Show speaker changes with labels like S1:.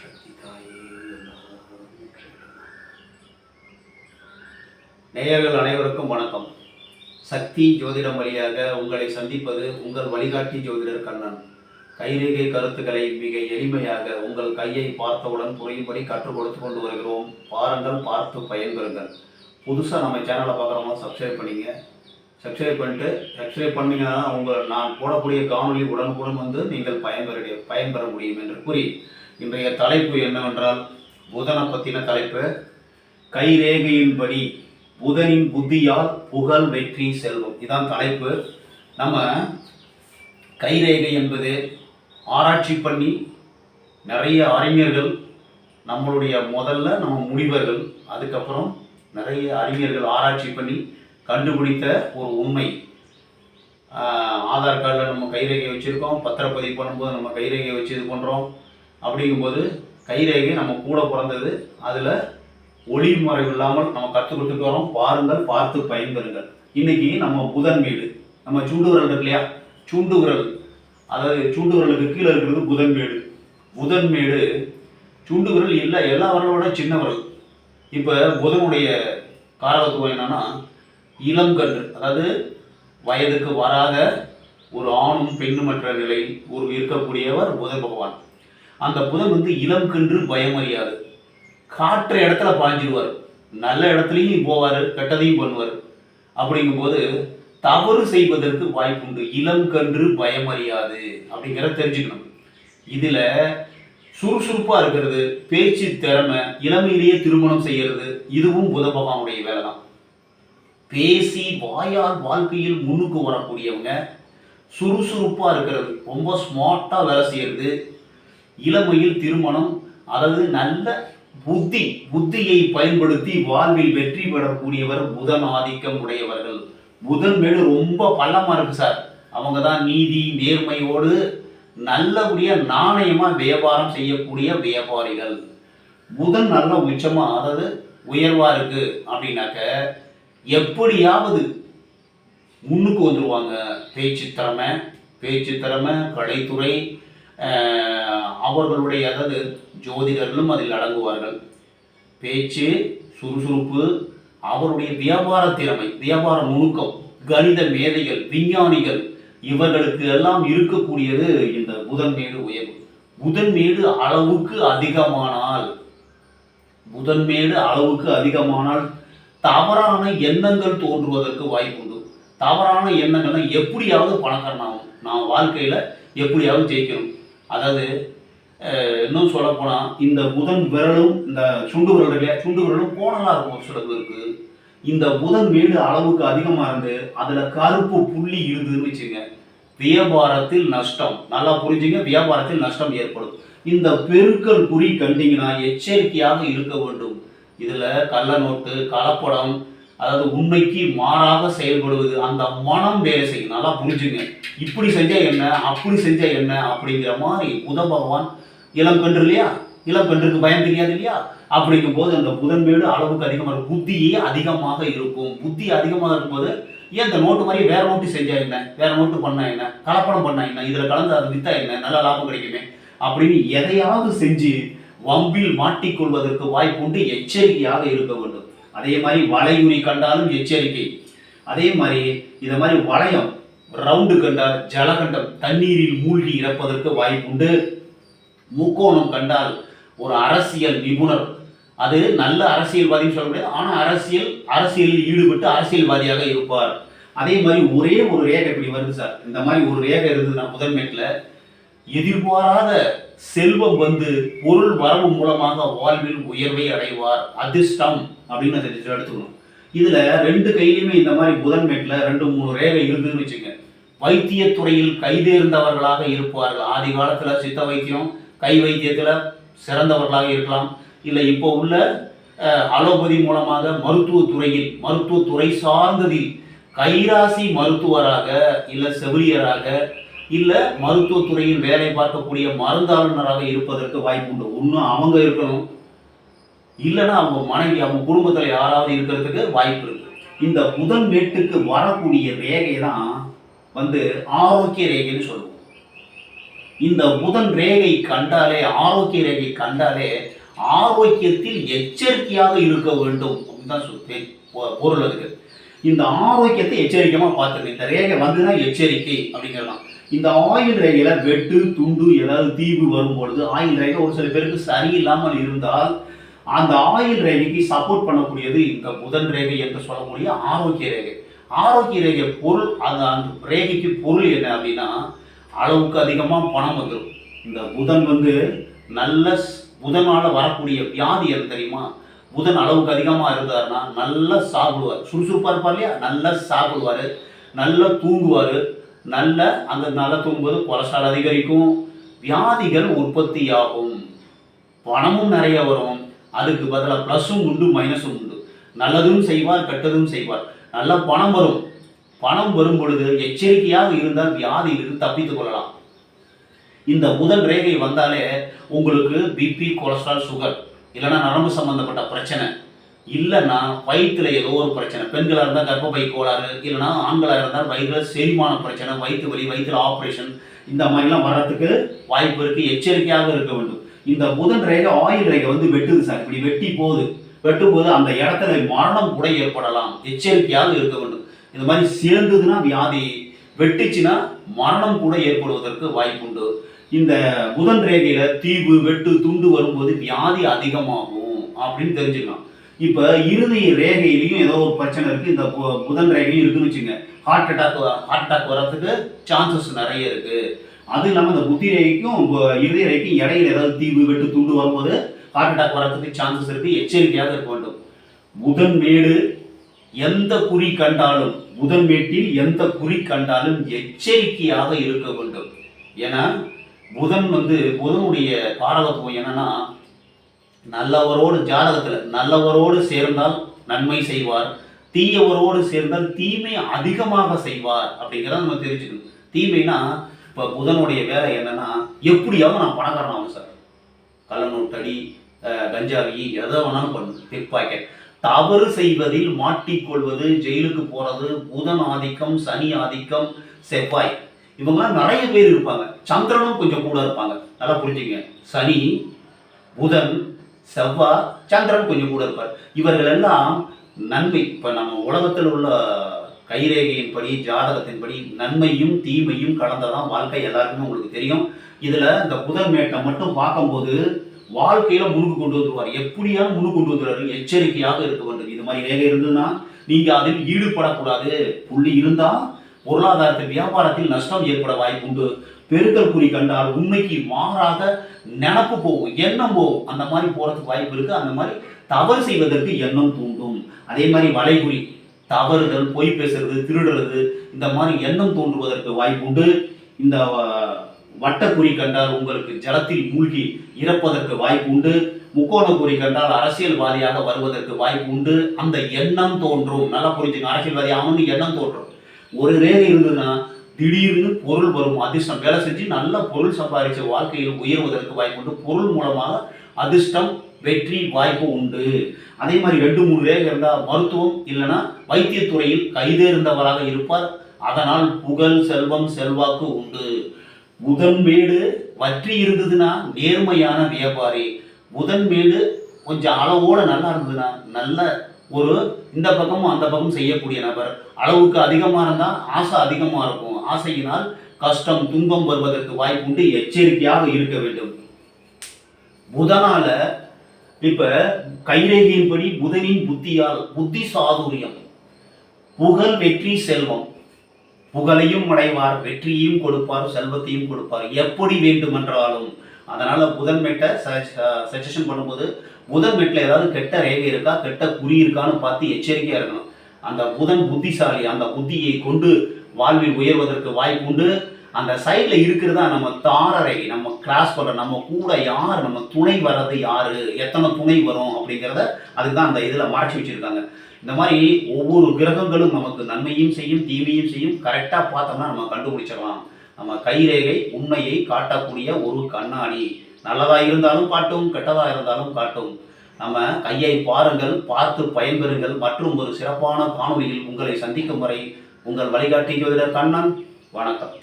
S1: சக்தி தாயே நேயர்கள் அனைவருக்கும் வணக்கம். சக்தி ஜோதிடம் வழியாக உங்களை சந்திப்பது உங்கள் வழிகாட்டி ஜோதிடர் கண்ணன். கைரேகை கருத்துக்களை மிக எளிமையாக உங்கள் கையை பார்த்தவுடன் புரியும்படி கற்றுக் கொடுத்து கொண்டு வருகிறோம். பாருங்கள் பார்த்து பயன்பெறுங்கள். புதுசாக நம்ம சேனலை பார்க்குறவங்க சப்ஸ்கிரைப் பண்ணிங்க. சப்ஸ்கிரைப் பண்ணிட்டு சப்ஸ்கிரைப் பண்ணீங்கன்னா உங்கள் நான் போடக்கூடிய காணொளி உடனுக்குடன் வந்து நீங்கள் பயன்பெற பயன்பெற முடியும் என்று கூறி இன்றைய தலைப்பு என்னவென்றால் புதனை பற்றின தலைப்பு. கைரேகையின்படி புதனின் புத்தியால் புகழ் வெற்றி செல்வம். இதான் தலைப்பு. நம்ம கைரேகை என்பது ஆராய்ச்சி பண்ணி நிறைய அறிஞர்கள் நம்மளுடைய முதல்ல நம்ம முனிவர்கள் அதுக்கப்புறம் நிறைய அறிஞர்கள் ஆராய்ச்சி பண்ணி கண்டுபிடித்த ஒரு உண்மை. ஆதார் கார்டில் நம்ம கைரேகை வச்சுருக்கோம் பத்திரப்பதிவு பண்ணும்போது நம்ம கைரேகை வச்சு இது பண்ணுறோம் அப்படிங்கும்போது கைரேகை நம்ம கூட பிறந்தது. அதில் ஒளிமறைவு இல்லாமல் நம்ம கற்றுக் கொடுத்துட்டு வரோம் பாருங்கள் பார்த்து பயன்பெறுங்கள். இன்னைக்கு நம்ம புதன் வீடு. நம்ம சூண்டு விரல் இருக்கு இல்லையா? சூண்டு விரல் அதாவது சூண்டு விரலுக்கு கீழே இருக்கிறது புதன் மேடு புதன் மேடு சுண்டு விரல் இல்லை எல்லா விரலோட சின்ன விரல். இப்போ புதனுடைய காரகத்துவம் என்னன்னா இளங்கன்று அதாவது வயதுக்கு வராத ஒரு ஆணும் பெண்ணுமற்ற நிலை ஒரு இருக்கக்கூடியவர் புதன் பகவான். அந்த புதன் வந்து இளம் கன்று பயமறியாது காட்டுற இடத்துல பாஞ்சிடுவார் நல்ல இடத்துலையும் போவார் கெட்டதையும் பண்ணுவார். அப்படிங்கும்போது தவறு செய்வதற்கு வாய்ப்புண்டு. இளம் கன்று பயமறியாது அப்படிங்கிறத தெரிஞ்சுக்கணும். இதில் சுறுசுறுப்பாக இருக்கிறது பேச்சு திறமை இளமையிலேயே திருமணம் செய்கிறது இதுவும் புத பகவானுடைய வேலை தான் பேசி வாயால் வாழ்க்கையில் முன்னுக்கு வரக்கூடியவங்க சுறுசுறுப்பாக இருக்கிறது ரொம்ப ஸ்மார்ட்டாக வேலை செய்யறது இளமையில் திருமணம் அதாவது நல்ல புத்தி புத்தியை பயன்படுத்தி வாழ்வில் வெற்றி பெறக்கூடியவர் புதன் ஆதிக்கம் உடையவர்கள். புதன் மேடு ரொம்ப பள்ளமாக இருக்கு சார். அவங்க தான் நீதி நேர்மையோடு நல்லபடிய நாணயமாக வியாபாரம் செய்யக்கூடிய வியாபாரிகள். புதன் நல்ல உச்சமாக அதாவது உயர்வாக இருக்கு அப்படின்னாக்க எப்படியாவது முன்னுக்கு வந்துடுவாங்க பேச்சு திறமை பேச்சு திறமை கலைத்துறை அவர்களுடைய அதாவது ஜோதிடர்களும் அதில் அடங்குவார்கள். பேச்சு சுறுசுறுப்பு அவருடைய வியாபார திறமை வியாபார நுணுக்கம் கணித மேதைகள் விஞ்ஞானிகள் இவர்களுக்கு எல்லாம் இருக்கக்கூடியது இந்த புதன்மேடு உயர்வு. புதன்மேடு அளவுக்கு அதிகமானால் புதன்மேடு அளவுக்கு அதிகமானால் தவறான எண்ணங்கள் தோன்றுவதற்கு வாய்ப்பு உண்டு. தவறான எண்ணங்கள்னா எப்படியாவது பணக்காரனாகும் நான் வாழ்க்கையில் எப்படியாவது ஜெயிக்கணும். அதாவது இன்னும் சொல்ல போனால் இந்த புதன் விரலும் இந்த சுண்டு விரல் இல்லையா? சுண்டு விரலும் கோணலாக இருக்கும் ஒரு சில பேருக்கு இந்த புதன் மேடு அளவுக்கு அதிகமாக இருந்து அதில் கருப்பு புள்ளி இருந்ததுன்னு வச்சுங்க வியாபாரத்தில் நஷ்டம். நல்லா புரிஞ்சுங்க வியாபாரத்தில் நஷ்டம் ஏற்படும். இந்த பெருக்கல் குறி கண்டிங்கன்னா எச்சரிக்கையாக இருக்க வேண்டும். இதில் கள்ள நோட்டு கலப்படம் அதாவது உண்மைக்கு மாறாக செயல்படுவது. அந்த மனம் வேலை செய்யும். நல்லா புரிஞ்சுங்க. இப்படி செஞ்சா என்ன? அப்படி செஞ்சா என்ன? அப்படிங்கிற மாதிரி புத பகவான் இளம் கன்று இல்லையா? இளம் கன்றுக்கு பயம் தெரியாது இல்லையா? அப்படிங்கும் போது அந்த புதன் வீடு அளவுக்கு அதிகமாக இருக்கும் புத்தியே அதிகமாக இருக்கும். புத்தி அதிகமாக இருக்கும்போது ஏன் இந்த நோட்டு மாதிரி வேற நோட்டு செஞ்சா என்ன? வேற நோட்டு பண்ணா என்ன? கலப்படம் பண்ணா என்ன? இதுல கலந்து அது வித்தா என்ன? நல்ல லாபம் கிடைக்குமே. அப்படின்னு எதையாவது செஞ்சு வம்பில் மாட்டிக்கொள்வதற்கு வாய்ப்புண்டு எச்சரிக்கையாக இருக்க வேண்டும். அதே மாதிரி வளையுறி கண்டாலும் எச்சரிக்கை. அதே மாதிரி இதை மாதிரி வளையம் ரவுண்டு கண்டால் ஜலகண்டம் தண்ணீரில் மூழ்கி இறப்பதற்கு வாய்ப்புண்டு. முக்கோணம் கண்டால் ஒரு அரசியல் நிபுணர். அது நல்ல அரசியல்வாதின்னு சொல்ல முடியாது. ஆனால் அரசியல் அரசியலில் ஈடுபட்டு அரசியல்வாதியாக இருப்பார். அதே மாதிரி ஒரே ஒரு ரேகை இப்படி வருது சார். இந்த மாதிரி ஒரு ரேகை இருந்ததுன்னா முதன்மேட்டில் எதிர்பாராத செல்வம் வந்து பொருள் வரவு மூலமாக வாழ்வில் உயர்வை அடைவார். அதிர்ஷ்டம். அப்படின்னு அதை எடுத்துக்கணும். இதுல ரெண்டு கையிலுமே இந்த மாதிரி புதன்மேட்ல ரெண்டு மூணு ரேகை இருந்துன்னு வச்சுங்க வைத்தியத்துறையில் கைதேர்ந்தவர்களாக இருப்பார்கள். ஆதி காலத்துல சித்த வைத்தியம் கை வைத்தியத்துல சிறந்தவர்களாக இருக்கலாம். இல்லை இப்போ உள்ள அலோபதி மூலமாக மருத்துவத்துறையில் மருத்துவத்துறை சார்ந்ததில் கைராசி மருத்துவராக இல்லை செவிலியராக இல்லை மருத்துவத்துறையில் வேலை பார்க்கக்கூடிய மருந்தாளுநராக இருப்பதற்கு வாய்ப்புண்டு. ஒன்றும் அவங்க இருக்கணும் இல்லைன்னா அவங்க மனைவி அவங்க குடும்பத்தில் யாராவது இருக்கிறதுக்கு வாய்ப்பு இருக்கு. இந்த புதன் வீட்டுக்கு வரக்கூடிய ரேகை தான் வந்து ஆரோக்கிய ரேகைன்னு சொல்லுவோம். இந்த புதன் ரேகை கண்டாலே ஆரோக்கிய ரேகை கண்டாலே ஆரோக்கியத்தில் எச்சரிக்கையாக இருக்க வேண்டும் தான் பொருள் அதுக்கு. இந்த ஆரோக்கியத்தை எச்சரிக்கையாக பார்த்துங்க இந்த ரேகை வந்துன்னா எச்சரிக்கை அப்படிங்கிறலாம். இந்த ஆயில் ரேகையில வெட்டு துண்டு ஏதாவது தீவு வரும்பொழுது ஆயில் ரேகை ஒரு சில பேருக்கு சரியில்லாமல் இருந்தால் அந்த ஆயில் ரேகைக்கு சப்போர்ட் பண்ணக்கூடியது இந்த புதன் ரேகை என்று சொல்லக்கூடிய ஆரோக்கிய ரேகை. ஆரோக்கிய ரேகை பொருள் அந்த அந்த ரேகைக்கு பொருள் என்ன அப்படின்னா அளவுக்கு அதிகமாக பணம் வந்துடும் இந்த புதன் வந்து நல்ல புதனால் வரக்கூடிய வியாதி என்ன தெரியுமா? புதன் அளவுக்கு அதிகமாக இருந்தாருன்னா நல்லா சாப்பிடுவார். சுறுசுறுப்பாக இருப்பார் இல்லையா? நல்லா சாப்பிடுவார். நல்லா தூங்குவார். நல்ல அந்த நல்லா தூங்கும்போது கொலஸ்ட்ரால் அதிகரிக்கும். வியாதிகள் உற்பத்தியாகும். பணமும் நிறைய வரும். அதுக்கு பதிலாக ப்ளஸ்ஸும் உண்டு மைனஸும் உண்டு. நல்லதும் செய்வார் கெட்டதும் செய்வார். நல்லா பணம் வரும். பணம் வரும் பொழுது எச்சரிக்கையாக இருந்தால் வியாதியிலிருந்து தப்பித்துக் கொள்ளலாம். இந்த முதல் ரேகை வந்தாலே உங்களுக்கு பிபி கொலஸ்ட்ரால் சுகர் இல்லைன்னா நரம்பு சம்பந்தப்பட்ட பிரச்சனை. இல்லைன்னா வயிற்றுல ஏதோ ஒரு பிரச்சனை. பெண்களாக இருந்தால் கர்ப்பப்பை கோளாறு இல்லைன்னா ஆண்களாக இருந்தால் வயிற்றுல செரிமான பிரச்சனை வயிற்று வலி வயிற்றுல ஆப்ரேஷன் இந்த மாதிரிலாம் வர்றதுக்கு வாய்ப்பு இருக்குது எச்சரிக்கையாக இருக்க வேண்டும். இந்த புதன் ரேகை ஆயில் ரேகை வந்து வெட்டுது சார். இப்படி வெட்டி போகுது. வெட்டும்போது அந்த இடத்துல மரணம் கூட ஏற்படலாம். எச்சரிக்கையாக இருக்க வேண்டும். இந்த மாதிரி சேர்ந்ததுன்னா வியாதி வெட்டுச்சுன்னா மரணம் கூட ஏற்படுவதற்கு வாய்ப்புண்டு. இந்த புதன் ரேகையில தீவு வெட்டு துண்டு வரும்போது வியாதி அதிகமாகும் அப்படின்னு தெரிஞ்சுக்கலாம். இப்போ இறுதி ரேகையிலையும் ஏதோ ஒரு பிரச்சனை இருக்குது இந்த புதன் ரேகையும் இருக்குன்னு வச்சுங்க ஹார்ட் அட்டாக் ஹார்ட் அட்டாக் வர்றதுக்கு சான்சஸ் நிறைய இருக்குது அது இல்லாமல் இந்த புத்தி ரேகைக்கும் பு- இறுதி ரேகைக்கும் இடையில ஏதாவது தீவு வெட்டு துண்டு வரும்போது ஹார்ட் அட்டாக் வரதுக்கு சான்சஸ் இருக்கு எச்சரிக்கையாக இருக்க வேண்டும். புதன் மேடு எந்த குறி கண்டாலும் புதன் மேட்டில் எந்த குறி கண்டாலும் எச்சரிக்கையாக இருக்க வேண்டும். ஏன்னா புதன் வந்து புதனுடைய காரகத்துவம் என்னன்னா நல்லவரோடு ஜாதகத்தில் நல்லவரோடு சேர்ந்தால் நன்மை செய்வார் தீயவரோடு சேர்ந்தால் தீமை அதிகமாக செய்வார் அப்படிங்கிறத நம்ம தெரிஞ்சுக்கணும். தீமைனா இப்போ புதனுடைய வேலை என்னன்னா எப்படியாவது நான் பணக்காரன் ஆகும் சார் கள்ளநோட்டடி கஞ்சாவி எதை வேணாலும் பண்ணு பிக் பாக்கெட் தவறு செய்வதில் மாட்டிக்கொள்வது ஜெயிலுக்கு போறது புதன் ஆதிக்கம் சனி ஆதிக்கம் செவ்வாய். இவங்கெல்லாம் நிறைய பேர் இருப்பாங்க. சந்திரனும் கொஞ்சம் கூட இருப்பாங்க. நல்லா புரிஞ்சுங்க சனி புதன் செவ்வாய் சந்திரன் கொஞ்சம் கூட இருப்பார். இவர்கள் எல்லாம் நன்மை. இப்போ நம்ம உலகத்தில் உள்ள கைரேகையின்படி ஜாதகத்தின்படி நன்மையும் தீமையும் கலந்ததான் வாழ்க்கை எல்லாருக்குமே உங்களுக்கு தெரியும். இதுல இந்த புதன் மேட்டை மட்டும் பார்க்கும்போது வாழ்க்கையில முழுக்கு கொண்டு வந்துருவார். எப்படியாலும் முழு கொண்டு வந்துருவாரு. எச்சரிக்கையாக இருக்க வேண்டும் இது மாதிரி ரேகை இருந்ததுன்னா நீங்க அதில் ஈடுபடக்கூடாது. புள்ளி இருந்தா பொருளாதாரத்தில் வியாபாரத்தில் நஷ்டம் ஏற்பட வாய்ப்பு உண்டு. பெருக்கல் குறி கண்டால் உண்மைக்கு மாறாக நினப்பு போகும் எண்ணம் போகும். அந்த மாதிரி போறதுக்கு வாய்ப்பு இருக்கு. அந்த மாதிரி தவறு செய்வதற்கு எண்ணம் தூண்டும். அதே மாதிரி வளைகுறி. தவறுதல் பொய் பேசுறது திருடுறது இந்த மாதிரி எண்ணம் தோன்றுவதற்கு வாய்ப்புண்டு. இந்த வட்டக்குறி கண்டால் உங்களுக்கு ஜலத்தில் மூழ்கி இறப்பதற்கு வாய்ப்பு உண்டு குறி கண்டால் அரசியல்வாதியாக வருவதற்கு வாய்ப்பு உண்டு அந்த எண்ணம் தோன்றும். நல்லா புரிஞ்சுங்க. அரசியல்வாதி ஆகணும்னு எண்ணம் தோன்றும். ஒரு ரேகை இருந்ததுன்னா திடீர்னு பொருள் வரும். அதிர்ஷ்டம். வேலை செஞ்சு நல்ல பொருள் சம்பாதிச்ச வாழ்க்கையில் உயர்வதற்கு வாய்ப்பு உண்டு பொருள் மூலமாக அதிர்ஷ்டம் வெற்றி வாய்ப்பு உண்டு. அதே மாதிரி ரெண்டு மூணு பேர் இருந்தால் மருத்துவம் இல்லைன்னா வைத்தியத்துறையில் கைதேர்ந்தவராக இருப்பார். அதனால் புகழ் செல்வம் செல்வாக்கு உண்டு. புதன் மேடு வற்றி இருந்ததுன்னா நேர்மையான வியாபாரி. புதன் மேடு கொஞ்சம் அளவோட நல்லா இருந்ததுன்னா நல்ல ஒரு இந்த பக்கமும் அந்த பக்கம் செய்யக்கூடிய நபர். அளவுக்கு அதிகமாக இருந்தால் ஆசை அதிகமாக இருக்கும். ஆசையினால் கஷ்டம் துன்பம் வருவதற்கு வாய்ப்பு உண்டு. எச்சரிக்கையாக இருக்க வேண்டும். புதனால இப்ப கைரேகையின்படி புதனின் புத்தியால் புத்தி சாதுரியம் புகழ் வெற்றி செல்வம். புகழையும் அடைவார் வெற்றியையும் கொடுப்பார் செல்வத்தையும் கொடுப்பார். எப்படி வேண்டுமென்றாலும். அதனால புதன் மெட்டை சஜஷன் பண்ணும்போது புதன் மெட்டில் ஏதாவது கெட்ட ரேகை இருக்கா கெட்ட குறி இருக்கான்னு பார்த்து எச்சரிக்கையாக இருக்கணும். அந்த புதன் புத்திசாலி அந்த புத்தியை கொண்டு வாழ்வில் உயர்வதற்கு வாய்ப்பு உண்டு அந்த சைடில் இருக்கிறதா நம்ம தாரரை நம்ம கிராஸ் பண்ணுற நம்ம கூட யார் நம்ம துணை வர்றது யார் எத்தனை துணை வரும் அப்படிங்கிறத அதுக்கு தான் அந்த இதில் மறைச்சி வச்சுருக்காங்க. இந்த மாதிரி ஒவ்வொரு கிரகங்களும் நமக்கு நன்மையும் செய்யும் தீமையும் செய்யும். கரெக்டாக பார்த்தோம்னா நம்ம கண்டுபிடிச்சிடலாம். நம்ம கைரேகை உண்மையை காட்டக்கூடிய ஒரு கண்ணாடி. நல்லதாக இருந்தாலும் காட்டும் கெட்டதாக இருந்தாலும் காட்டும். நம்ம கையை பாருங்கள் பார்த்து பயன்பெறுங்கள். மற்றும் ஒரு சிறப்பான காணொலியில் உங்களை சந்திக்கும் வரை உங்கள் வழிகாட்டி ஜோதிடர் கண்ணன். வணக்கம்.